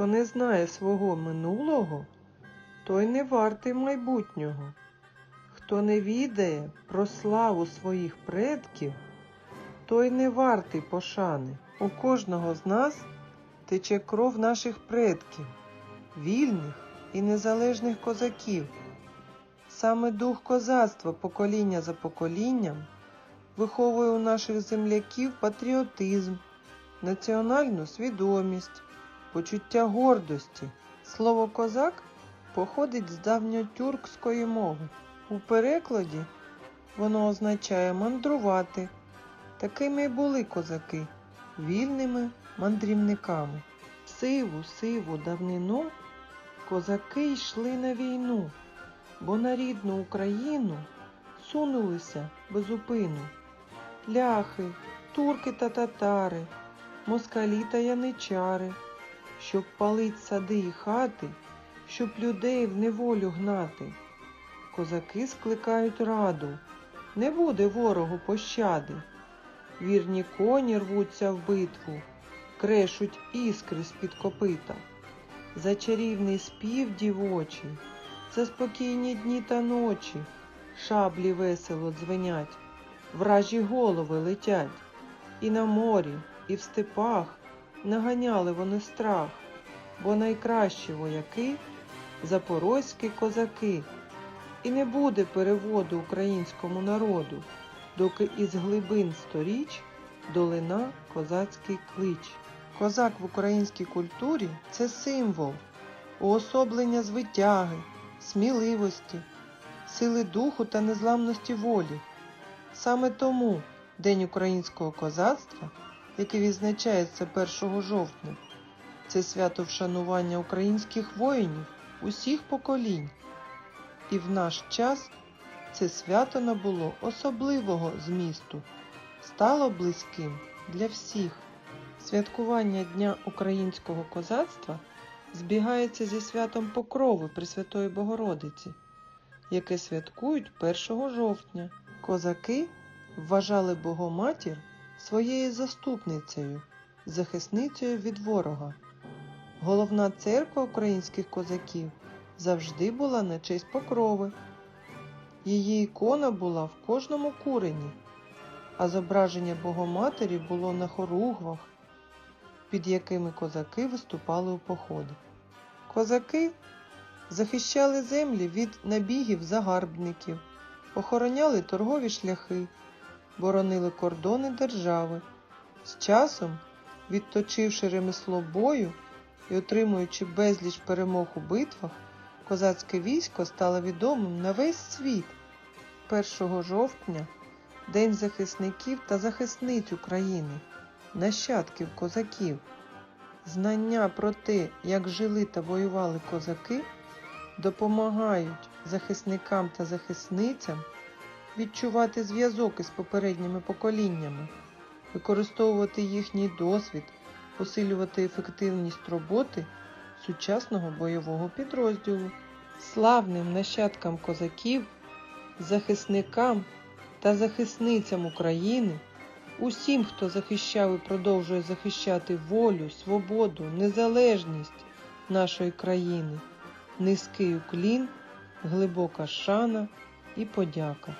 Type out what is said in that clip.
Хто не знає свого минулого, той не вартий майбутнього. Хто не відає про славу своїх предків, той не вартий пошани. У кожного з нас тече кров наших предків, вільних і незалежних козаків. Саме дух козацтва покоління за поколінням виховує у наших земляків патріотизм, національну свідомість, почуття гордості. Слово козак походить з давньотюркської мови. У перекладі воно означає мандрувати. Такими й були козаки вільними мандрівниками. Сиву, сиву давнину козаки йшли на війну, бо на рідну Україну сунулися безупину. Ляхи, турки та татари, москалі та яничари, щоб палить сади і хати, щоб людей в неволю гнати. Козаки скликають раду, не буде ворогу пощади. Вірні коні рвуться в битву, крешуть іскри з-під копита. За чарівний спів дівочий, за спокійні дні та ночі, шаблі весело дзвенять, вражі голови летять, і на морі, і в степах наганяли вони страх, бо найкращі вояки запорозькі козаки. І не буде переводу українському народу, доки із глибин сторіч долина козацький клич. Козак в українській культурі це символ, уособлення звитяги, сміливості, сили духу та незламності волі. Саме тому День українського козацтва, який відзначається 1 жовтня, це свято вшанування українських воїнів усіх поколінь. І в наш час це свято набуло особливого змісту, стало близьким для всіх. Святкування Дня українського козацтва збігається зі святом Покрови Пресвятої Богородиці, яке святкують 1 жовтня. Козаки вважали Богоматір своєю заступницею, захисницею від ворога. Головна церква українських козаків завжди була на честь покрови. Її ікона була в кожному курені, а зображення Богоматері було на хоругвах, під якими козаки виступали у походи. Козаки захищали землі від набігів загарбників, охороняли торгові шляхи, боронили кордони держави. З часом, відточивши ремесло бою і отримуючи безліч перемог у битвах, козацьке військо стало відомим на весь світ. 1 жовтня День захисників та захисниць України, нащадків козаків. Знання про те, як жили та воювали козаки, допомагають захисникам та захисницям відчувати зв'язок із попередніми поколіннями, використовувати їхній досвід, посилювати ефективність роботи сучасного бойового підрозділу. Славним нащадкам козаків, захисникам та захисницям України, усім, хто захищав і продовжує захищати волю, свободу, незалежність нашої країни, низький уклін, глибока шана і подяка.